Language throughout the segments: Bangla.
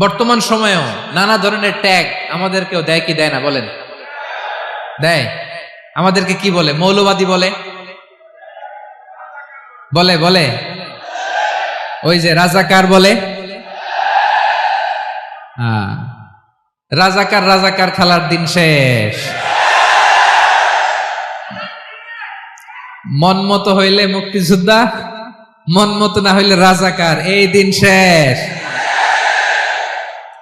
বর্তমান সময়েও নানা ধরনের ট্যাগ আমাদেরকেও দেয় কি দেয় না বলেন? দেয়। আমাদেরকে কি বলে? মৌলবাদী বলে? বলে বলে? ওই যে রাজাকার বলে? হ্যাঁ। রাজাকার রাজাকার খেলার দিন শেষ। মন মতো হইলে মুক্তিযোদ্ধা, মন মতো না হইলে রাজাকার, এই দিন শেষ।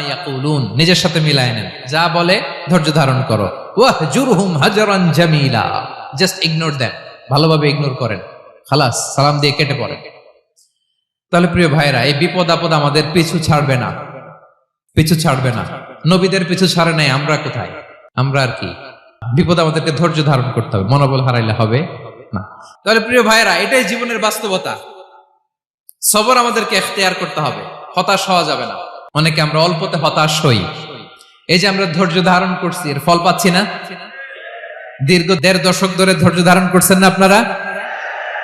ইয়াকুলুন। নিজের সাথে মিলায় নেন। যা বলে ধৈর্য ধারণ করো। হাজারান জামিলা। জাস্ট ইগনোর দেন ভালোভাবে ইগনোর করেন। খালাস, সালাম দিয়ে কেটে পড়েন। তাহলে প্রিয় ভাইরা এই বিপদ আপদ আমাদের পিছু ছাড়বে না। পিছু ছাড়বে না। নবীদের পিছু ছাড়ে নাই, আমরা কোথায়? আমরা আর কি? বিপদ আমাদেরকে ধৈর্য ধারণ করতে হবে। মনোবল হারাইলে হবে না। তাহলে প্রিয় ভাইরা এটাই জীবনের বাস্তবতা। সবর আমাদেরকে এখতেয়ার করতে হবে। হতাশ হওয়া যাবে না। অনেকে আমরা অল্পতে হতাশ হই। এই যে আমরা ধৈর্য ধারণ করছি এর ফল পাচ্ছি না? দীর্ঘ দেড় দশক ধরে ধৈর্য ধারণ করছেন না আপনারা?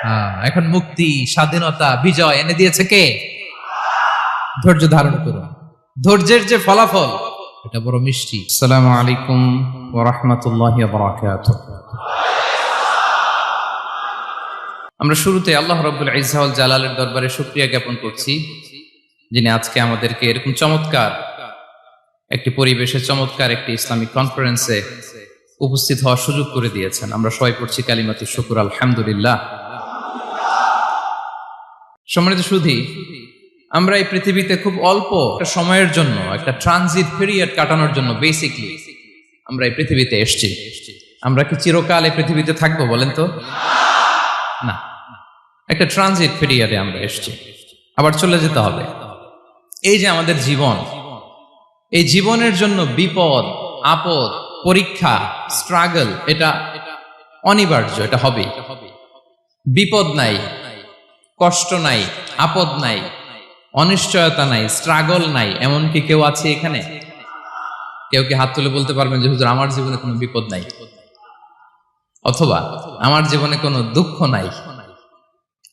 হ্যাঁ, এখন মুক্তি স্বাধীনতা বিজয় এনে দিয়েছে কে? ধৈর্য ধারণ করুন। ধৈর্যের যে ফলাফল এটা বড় মিষ্টি। আসসালামু আলাইকুম ওয়া বারাকাতুহু। আমরা শুরুতে আল্লাহ রব্বুল ইজাউল জালালের দরবারে শুক্রিয়া জ্ঞাপন করছি, যিনি আজকে আমাদেরকে এরকম চমৎকার একটি পরিবেশে, চমৎকার একটি ইসলামিক কনফারেন্সে উপস্থিত হওয়ার সুযোগ করে দিয়েছেন। আমরা সবাই পড়ছি কালিমাতি শুকুর, আলহামদুলিল্লাহ। সম্মানিত সুধী, আমরা এই পৃথিবীতে খুব অল্প একটা সময়ের জন্য, একটা ট্রানজিট পিরিয়ড কাটানোর জন্য বেসিকলি আমরা এই পৃথিবীতে এসছি। আমরা কি চিরকাল এই পৃথিবীতে থাকব বলেন তো? না একটা ট্রানজিট পিরিয়ডে আমরা এসছি। আবার চলে যেতে হবে। এই যে আমাদের জীবন, এই জীবনের জন্য বিপদ, আপদ, পরীক্ষা স্ট্রাগল এটা অনিবার্য, এটা হবে বিপদ নাই, কষ্ট নাই, আপদ নাই, অনিশ্চয়তা নাই স্ট্রাগল নাই, এমন কি কেউ আছে এখানে? কেউ কি হাত তুলে বলতে পারবেন যে, হুজুর, আমার জীবনে কোনো বিপদ নাই? অথবা, আমার জীবনে কোনো দুঃখ নাই?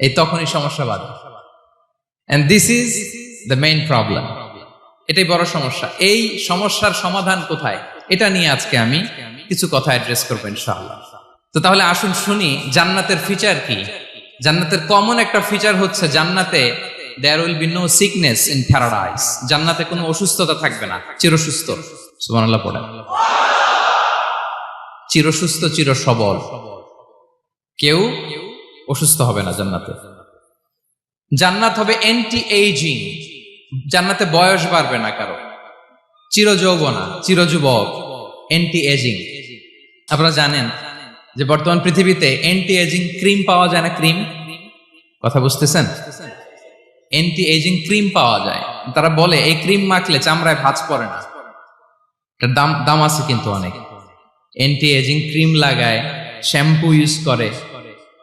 এই তখনই সমস্যা বাদ। And this is the main problem এটাই বড় সমস্যা। এই সমস্যার সমাধান কোথায়? এটা নিয়ে আজকে আমি কিছু কথা অ্যাড্রেস করব ইনশাআল্লাহ। তো তাহলে আসুন শুনি, জান্নাতের ফিচার কি? জান্নাতের কমন একটা ফিচার হচ্ছে জান্নাতে there will be no sickness in paradise জান্নাতে কোনো অসুস্থতা থাকবে না। চিরসুস্থ। সুবহানাল্লাহ পড়ে চিরসুস্থ চির সবল কেউ অসুস্থ হবে না জান্নাতে। জান্নাত হবে এন্টি এইজিং জান্নাতে বয়স বাড়বে না কারও। চির যৌবনা চির যুবক এন্টি এজিং আপনারা জানেন যে বর্তমান পৃথিবীতে এন্টি এজিং ক্রিম পাওয়া যায় না ক্রিম কথা বুঝতেছেন? এন্টি এজিং ক্রিম পাওয়া যায়। তারা বলে, এই ক্রিম মাখলে চামড়ায় ভাঁজ পড়ে না। এটার দাম দাম আছে কিন্তু অনেক। এন্টি এজিং ক্রিম লাগায় শ্যাম্পু ইউজ করে।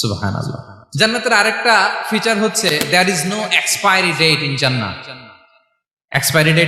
সুবহান জান্নাতের আরেকটা ফিচার হচ্ছে there is no expiry date in জান্নাত এক্সপায়ারি ডেট